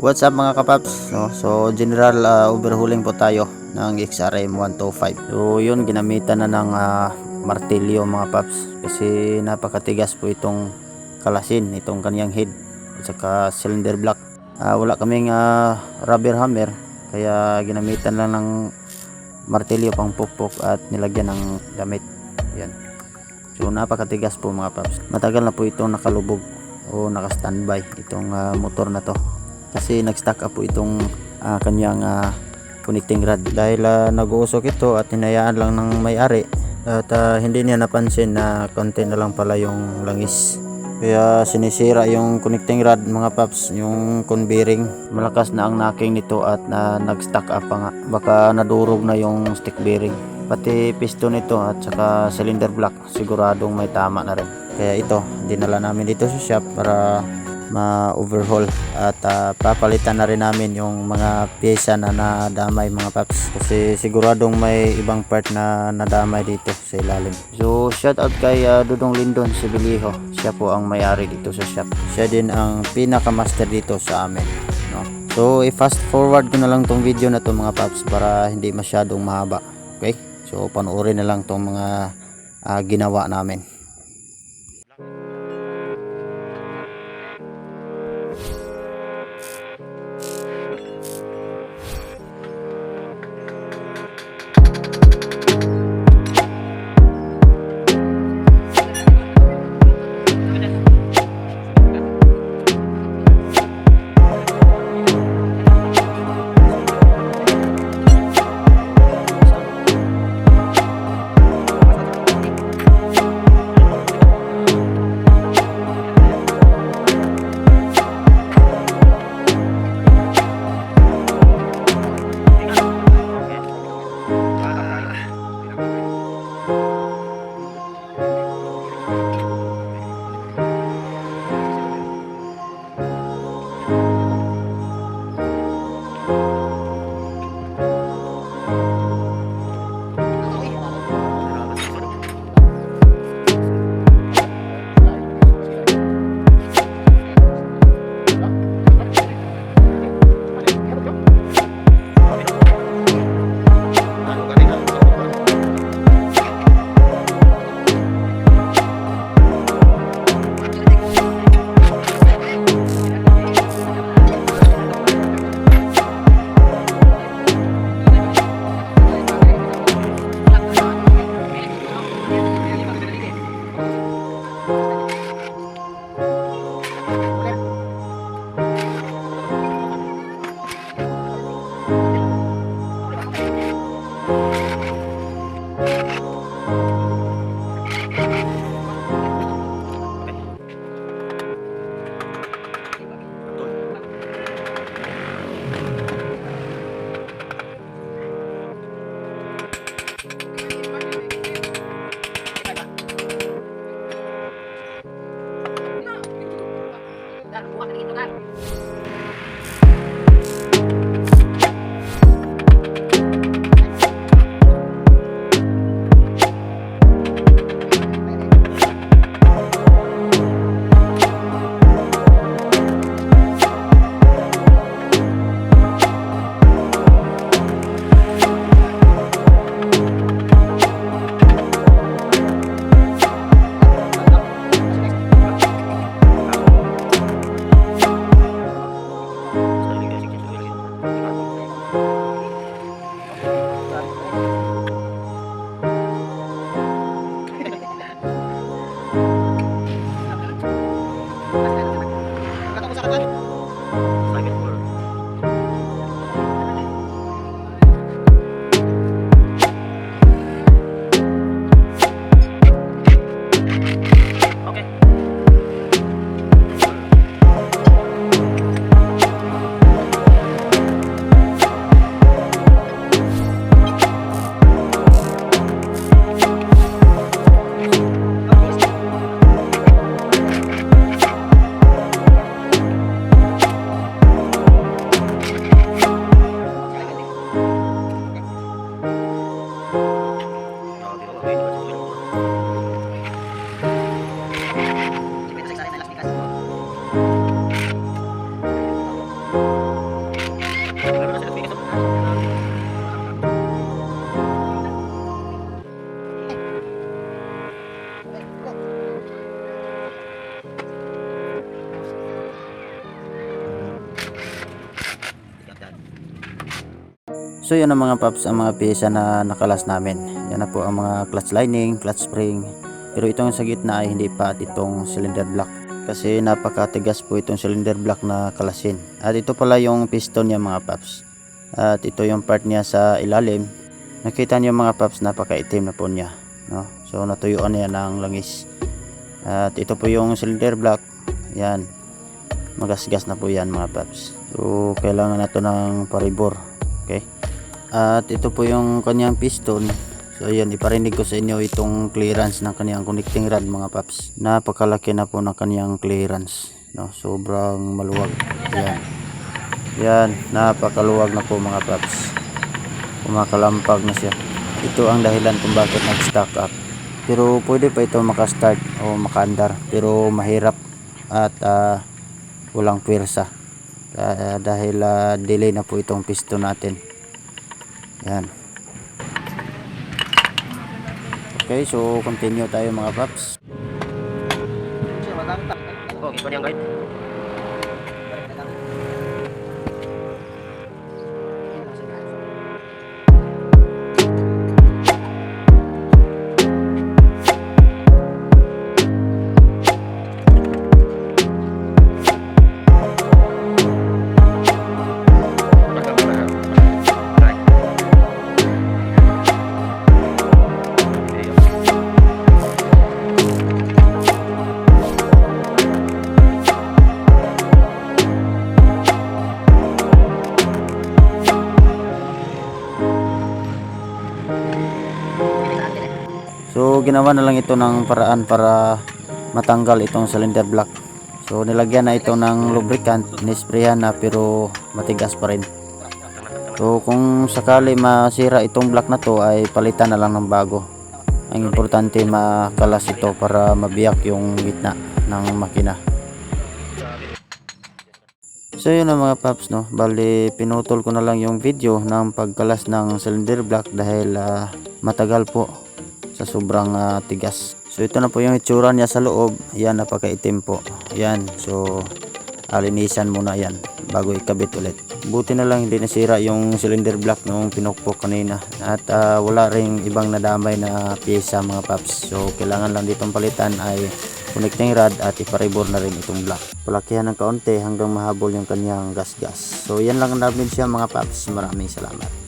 What's up mga kapaps? No? So general uh, overhauling po tayo ng XRM 125. So yun ginamitan na ng uh, martilyo mga paps kasi napakatigas po itong kalasin, itong kanyang head at saka cylinder block. Ah, wala kaming uh, rubber hammer kaya ginamitan lang ng martilyo pang pukpok at nilagyan ng damit. Yan. So napakatigas po mga paps. Matagal na po itong nakalubog o naka-standby itong ah, motor na to. Kasi nag-stack up po itong ah, kanyang ah, connecting rod. Dahil ah, nag-uusok ito at hinayaan lang ng may-ari at ah, hindi niya napansin na konti na lang pala yung langis. Kaya sinisira yung connecting rod mga paps, yung con bearing. Malakas na ang knocking nito at na nag-stack up pa nga. Baka nadurog na yung stick bearing. Pati piston nito at saka cylinder block siguradong may tama na rin. Kaya ito, dinala namin dito sa shop para ma-overhaul at ah, papalitan na rin namin yung mga pyesa na nadamay mga paps. Kasi siguradong may ibang part na nadamay dito sa ilalim. So shout out kay ah, Dudong Lindon Sibiliho. Siya po ang may-ari dito sa shop. Siya din ang pinaka-master dito sa amin no? so i-fast forward ko na lang tong video na to mga paps para hindi masyadong mahaba. Okay? So panoorin na lang tong mga ah, ginawa namin So yan ang mga paps ang mga pyesa na nakalas namin. Yan na po ang mga clutch lining, clutch spring. Pero itong sa gitna ay hindi pa at itong cylinder block. Kasi napakatigas po itong cylinder block na kalasin. At ito pala yung piston niya mga paps. At ito yung part niya sa ilalim. Nakita niyo mga paps napakaitim na po niya. No? So natuyuan niya ng langis. At ito po yung cylinder block. Yan. Magasgas na po yan mga paps. So kailangan na to ng paribor. Okay. At ito po yung kanyang piston. So ayan, iparinig ko sa inyo itong clearance ng kanyang connecting rod mga paps. Napakalaki na po ng kanyang clearance. No, sobrang maluwag. Yan. Yan, napakaluwag na po mga paps. Kumakalampag na siya. Ito ang dahilan kung bakit nag-stack up. Pero pwede pa ito makastart o makaandar. Pero mahirap at ah, walang pwersa. Ah, dahil ah, delay na po itong piston natin. Yan. Okay, so continue tayo mga paps. Oh, So ginawa na lang ito ng paraan para matanggal itong cylinder block. So nilagyan na ito ng lubricant, nisprayan na pero matigas pa rin. So kung sakali masira itong block na to ay palitan na lang ng bago. Ang importante makalas ito para mabiyak yung gitna ng makina. So yun na mga paps no. Bali pinutol ko na lang yung video ng pagkalas ng cylinder block dahil ah, matagal po sa sobrang ah, tigas. So ito na po yung itsura niya sa loob. Yan napakaitim po. Yan. So alinisan muna yan bago ikabit ulit. Buti na lang hindi nasira yung cylinder block nung pinukpok kanina. At ah, wala ring ibang nadamay na pyesa mga paps. So kailangan lang ditong palitan ay connecting rod at iparibor na rin itong block. Palakihan ng kaunti hanggang mahabol yung kanyang gas-gas. So yan lang namin siya mga paps. Maraming salamat.